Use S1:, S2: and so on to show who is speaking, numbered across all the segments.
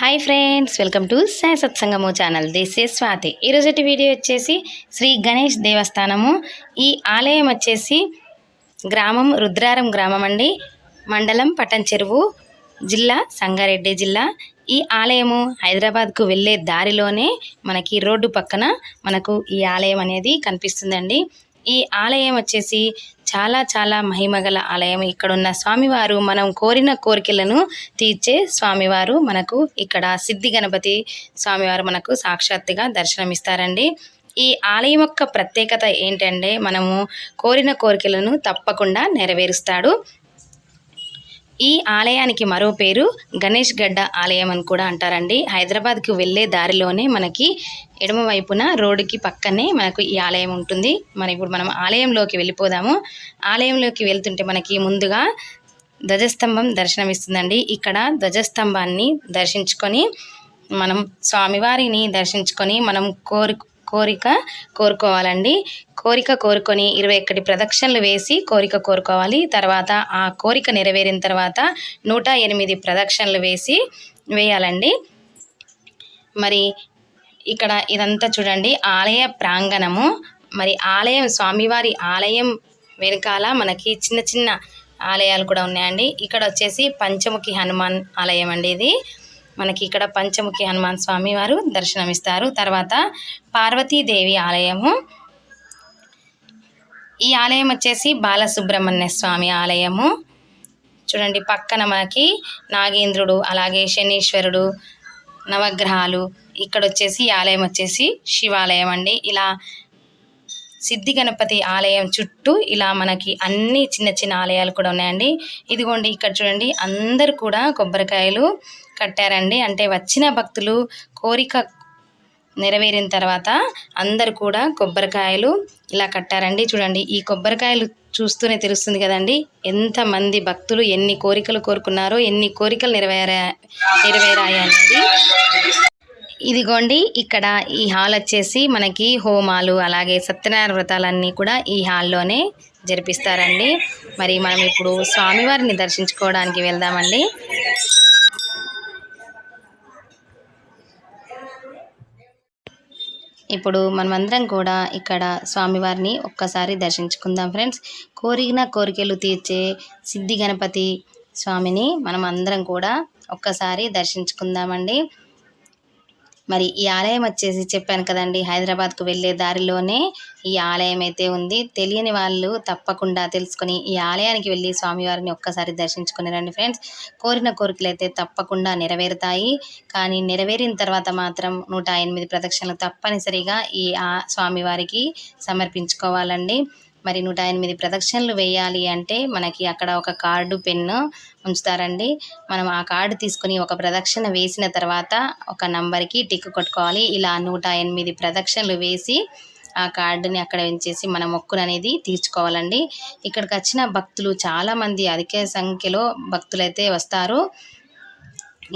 S1: Hi friends welcome to Sai Satsangamu channel this is Swati ఈరోజుటి video వచ్చేసి శ్రీ గణేష్ దేవస్థానము. ఈ ఆలయం వచ్చేసి గ్రామం రుద్రారం గ్రామం అండి. మండలం పటన్ చెరువు జిల్లా సంగారెడ్డి జిల్లా. ఈ ఆలయము హైదరాబాద్కు వెళ్ళే దారిలోనే మనకి రోడ్డు పక్కన మనకు ఈ ఆలయం అనేది కనిపిస్తుందండి. ఈ ఆలయం వచ్చేసి చాలా చాలా మహిమగల ఆలయం ఇక్కడున్న స్వామివారు మనం కోరిన కోరికలను తీర్చే స్వామివారు మనకు ఇక్కడ సిద్ధి గణపతి స్వామివారు మనకు సాక్షాత్తుగా దర్శనమిస్తారండి. ఈ ఆలయం యొక్క ప్రత్యేకత ఏంటంటే మనము కోరిన కోరికలను తప్పకుండా నెరవేరుస్తాడు. ఈ ఆలయానికి మరో పేరు గణేష్ గడ్డ ఆలయం అని కూడా అంటారండి. హైదరాబాద్కు వెళ్ళే దారిలోనే మనకి ఎడమ వైపున రోడ్డుకి పక్కనే మనకు ఈ ఆలయం ఉంటుంది. మరి ఇప్పుడు మనం ఆలయంలోకి వెళ్ళిపోదాము. ఆలయంలోకి వెళ్తుంటే మనకి ముందుగా ధ్వజస్తంభం దర్శనమిస్తుందండి. ఇక్కడ ధ్వజస్తంభాన్ని దర్శించుకొని మనం స్వామివారిని దర్శించుకొని మనం కోరి కోరిక కోరుకోవాలండి. కోరిక కోరుకొని ఇరవై ఒక్కటి ప్రదక్షిణలు వేసి కోరిక కోరుకోవాలి. తర్వాత ఆ కోరిక నెరవేరిన తర్వాత నూట ఎనిమిది ప్రదక్షిణలు వేసి వేయాలండి. మరి ఇక్కడ ఇదంతా చూడండి. ఆలయ ప్రాంగణము. మరి ఆలయం స్వామివారి ఆలయం వెనకాల మనకి చిన్న చిన్న ఆలయాలు కూడా ఉన్నాయండి. ఇక్కడ వచ్చేసి పంచముఖి హనుమాన్ ఆలయం అండి ఇది. మనకి ఇక్కడ పంచముఖి హనుమాన్ స్వామి వారు దర్శనమిస్తారు. తర్వాత పార్వతీదేవి ఆలయము. ఈ ఆలయం వచ్చేసి బాలసుబ్రహ్మణ్య స్వామి ఆలయము. చూడండి పక్కన మనకి నాగేంద్రుడు అలాగే శనీశ్వరుడు నవగ్రహాలు. ఇక్కడ వచ్చేసి ఈ ఆలయం వచ్చేసి శివాలయం అండి. ఇలా సిద్ధి గణపతి ఆలయం చుట్టూ ఇలా మనకి అన్ని చిన్న చిన్న ఆలయాలు కూడా ఉన్నాయండి. ఇదిగోండి ఇక్కడ చూడండి అందరు కూడా కొబ్బరికాయలు కట్టారండి. అంటే వచ్చిన భక్తులు కోరిక నెరవేరిన తర్వాత అందరు కూడా కొబ్బరికాయలు ఇలా కట్టారండి. చూడండి ఈ కొబ్బరికాయలు చూస్తూనే తెలుస్తుంది కదండి ఎంతమంది భక్తులు ఎన్ని కోరికలు కోరుకున్నారో ఎన్ని కోరికలు నెరవేరా నెరవేరాయి ఇదిగోండి ఇక్కడ ఈ హాల్ వచ్చేసి మనకి హోమాలు అలాగే సత్యనారాయణ వ్రతాలన్నీ కూడా ఈ హాల్లోనే జరిపిస్తారండి. మరి మనం ఇప్పుడు స్వామివారిని దర్శించుకోవడానికి వెళ్దామండి. ఇప్పుడు మనమందరం కూడా ఇక్కడ స్వామివారిని ఒక్కసారి దర్శించుకుందాం ఫ్రెండ్స్. కోరిన కోరికలు తీర్చే సిద్ధి గణపతి స్వామిని మనం అందరం కూడా ఒక్కసారి దర్శించుకుందామండి. మరి ఈ ఆలయం వచ్చేసి చెప్పాను కదండి హైదరాబాద్కు వెళ్ళే దారిలోనే ఈ ఆలయం అయితే ఉంది. తెలియని వాళ్ళు తప్పకుండా తెలుసుకొని ఈ ఆలయానికి వెళ్ళి స్వామివారిని ఒక్కసారి దర్శించుకుని రండి ఫ్రెండ్స్. కోరిన కోరికలు అయితే తప్పకుండా నెరవేరుతాయి. కానీ నెరవేరిన తర్వాత మాత్రం నూట ఎనిమిది ప్రదక్షిణలు తప్పనిసరిగా ఈ స్వామివారికి సమర్పించుకోవాలండి. మరి నూట ఎనిమిది ప్రదక్షిణలు వేయాలి అంటే మనకి అక్కడ ఒక కార్డు పెన్ను ఉంచుతారండి. మనం ఆ కార్డు తీసుకుని ఒక ప్రదక్షిణ వేసిన తర్వాత ఒక నంబర్కి టిక్ కొట్టుకోవాలి. ఇలా నూట ఎనిమిది ప్రదక్షిణలు వేసి ఆ కార్డుని అక్కడ ఉంచేసి మన మొక్కును అనేది తీర్చుకోవాలండి. ఇక్కడికి వచ్చిన భక్తులు చాలామంది అధిక సంఖ్యలో భక్తులైతే వస్తారు.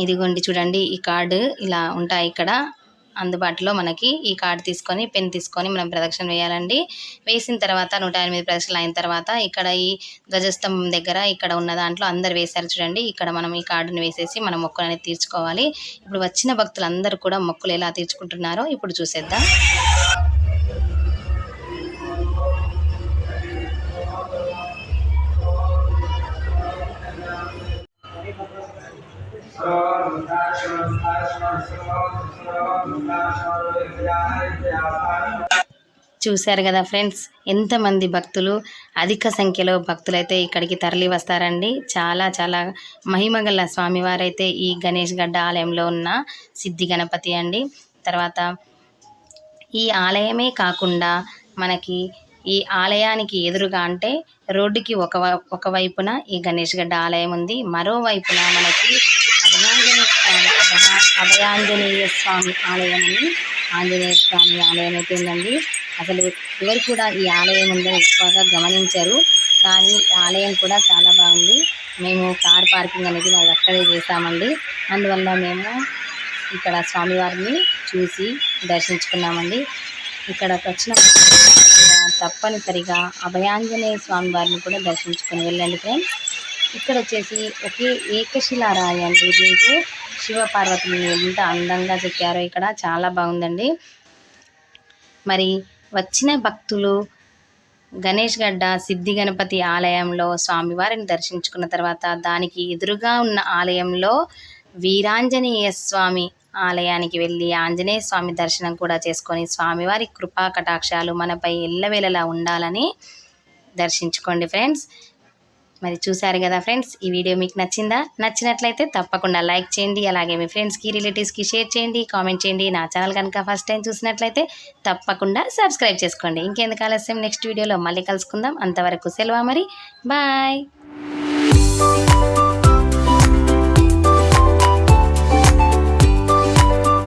S1: ఇదిగోండి చూడండి ఈ కార్డు ఇలా ఉంటాయి ఇక్కడ. అందుబాటులో మనకి ఈ కార్డు తీసుకొని పెన్ తీసుకొని మనం ప్రదక్షిణ వేయాలండి. వేసిన తర్వాత నూట ఎనిమిది ప్రదక్షిణలు అయిన తర్వాత ఇక్కడ ఈ ధ్వజస్తంభం దగ్గర ఇక్కడ ఉన్న దాంట్లో అందరు వేశారు చూడండి. ఇక్కడ మనం ఈ కార్డుని వేసేసి మనం మొక్కులు అనేది తీర్చుకోవాలి. ఇప్పుడు వచ్చిన భక్తులు అందరూ కూడా మొక్కులు ఎలా తీర్చుకుంటున్నారో ఇప్పుడు చూసేద్దాం. చూశారు కదా ఫ్రెండ్స్ ఎంతమంది భక్తులు అధిక సంఖ్యలో భక్తులైతే ఇక్కడికి తరలి వస్తారండి. చాలా చాలా మహిమగల స్వామివారైతే ఈ గణేష్ గడ్డ ఆలయంలో ఉన్న సిద్ధి గణపతి అండి. తర్వాత ఈ ఆలయమే కాకుండా మనకి ఈ ఆలయానికి ఎదురుగా అంటే రోడ్డుకి ఒక ఒకవైపున ఈ గణేష్ గడ్డ ఆలయం ఉంది. మరోవైపున మనకి అభయాంజనేయ స్వామి అభయాంజనేయ స్వామి ఆలయం అని ఆంజనేయ స్వామి ఆలయం అయితే ఉందండి. అసలు ఎవరు కూడా ఈ ఆలయం ఉందని ఎక్కువగా గమనించరు. కానీ ఆలయం కూడా చాలా బాగుంది. మేము కార్ పార్కింగ్ అనేది మాది అక్కడే చేసామండి అందువల్ల మేము ఇక్కడ స్వామివారిని చూసి దర్శించుకున్నామండి. ఇక్కడ వచ్చిన తప్పనిసరిగా అభయాంజనేయ స్వామి వారిని కూడా దర్శించుకొని వెళ్ళండి ఫ్రెండ్స్. ఇక్కడ వచ్చేసి ఒకే ఏకశిలారాయి అండి ఇది శివపార్వతులు ఎంత అందంగా చెక్కారో ఇక్కడ చాలా బాగుందండి. మరి వచ్చిన భక్తులు గణేష్ గడ్డ సిద్ధి గణపతి ఆలయంలో స్వామివారిని దర్శించుకున్న తర్వాత దానికి ఎదురుగా ఉన్న ఆలయంలో వీరాంజనేయ స్వామి ఆలయానికి వెళ్ళి ఆంజనేయ స్వామి దర్శనం కూడా చేసుకొని స్వామివారి కృపా కటాక్షాలు మనపై ఎల్లవేళలా ఉండాలని దర్శించుకోండి ఫ్రెండ్స్. మరి చూశారు కదా ఫ్రెండ్స్ ఈ వీడియో మీకు నచ్చిందా? నచ్చినట్లయితే తప్పకుండా లైక్ చేయండి అలాగే మీ ఫ్రెండ్స్కి రిలేటివ్స్కి షేర్ చేయండి కామెంట్ చేయండి. నా ఛానల్ కనుక ఫస్ట్ టైం చూసినట్లయితే తప్పకుండా సబ్స్క్రైబ్ చేసుకోండి. ఇంకెందుకు ఆలస్యం నెక్స్ట్ వీడియోలో మళ్ళీ కలుసుకుందాం. అంతవరకు సెలవు మరి బాయ్.